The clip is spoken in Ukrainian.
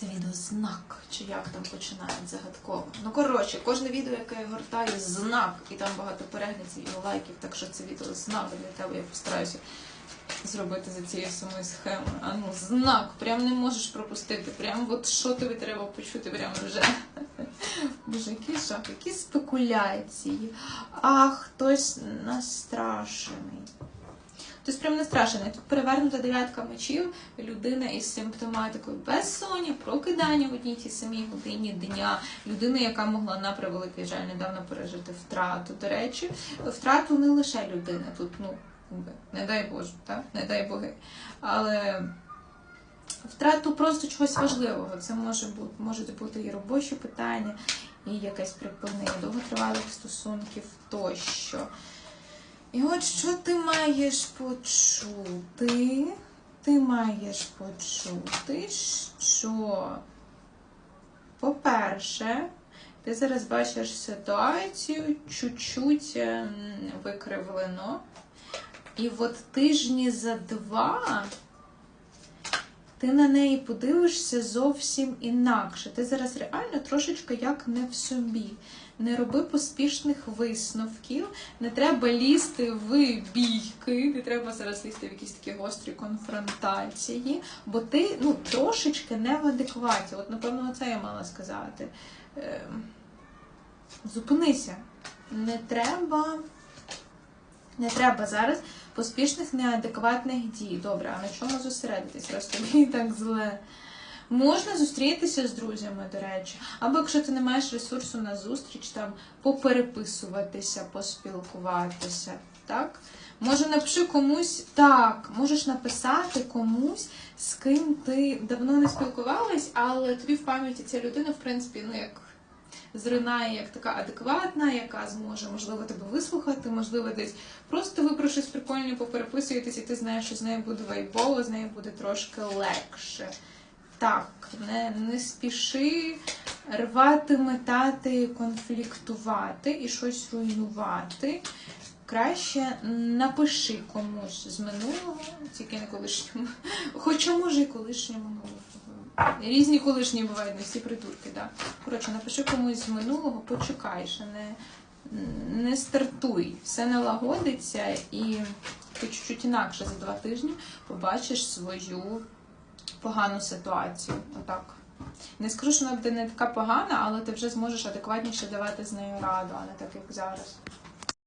Це відеознак, чи як там починають загадково. Ну коротше, кожне відео, яке я гортаю, знак, і там багато переглядів і лайків, так що це відео знак для тебе. Я постараюся зробити за цією самою схемою. А ну, знак, прям не можеш пропустити. Прям от що тобі треба почути, прямо вже. Боже, який жах, які спекуляції. А хтось настрашений. Хтось прям не настрашений. Тут перевернута дев'ятка мечів, людина із симптоматикою безсоння, прокидання в одній тій самій годині дня, людина, яка могла на превеликий жаль недавно пережити втрату. До речі, втрату не лише людини. Тут, ну, не дай Боже, так? не дай Боги. Але втрату просто чогось важливого. Це може бути, можуть бути і робочі питання, і якесь припинення довготривалих стосунків тощо. І от що ти маєш почути? Ти маєш почути, що, по-перше, ти зараз бачиш ситуацію чуть-чуть ем, викривлено. І от тижні за два ти на неї подивишся зовсім інакше. Ти зараз реально трошечки як не в собі. Не роби поспішних висновків, не треба лізти в бійки, не треба зараз лізти в якісь такі гострі конфронтації, бо ти ну, трошечки не в адекваті. От, напевно, це я мала сказати. Ем, Зупинися. Не треба. Не треба зараз поспішних неадекватних дій. Добре, а на чому зосередитись, раз тобі так зле? Можна зустрітися з друзями, до речі, або якщо ти не маєш ресурсу на зустріч, там попереписуватися, поспілкуватися. Так? Може, напиши комусь так, можеш написати комусь, з ким ти давно не спілкувалась, але тобі в пам'яті ця людина, в принципі, ну як зринає як така адекватна, яка зможе, можливо, тебе вислухати, можливо, десь просто ви прикольне попереписуєтесь, і ти знаєш, що з нею буде вайбово, з нею буде трошки легше. Так, не, не спіши рвати, метати, конфліктувати і щось руйнувати. Краще напиши комусь з минулого, тільки не колишньому. Хоча може і колишньому. Різні колишні бувають, не всі придурки, да. Коротше, напиши комусь з минулого, почекай, ще не, стартуй. Все налагодиться і ти чуть-чуть інакше за два тижні побачиш свою погану ситуацію. Отак. Не скажу, що вона буде не така погана, але ти вже зможеш адекватніше давати з нею раду, а не так, як зараз.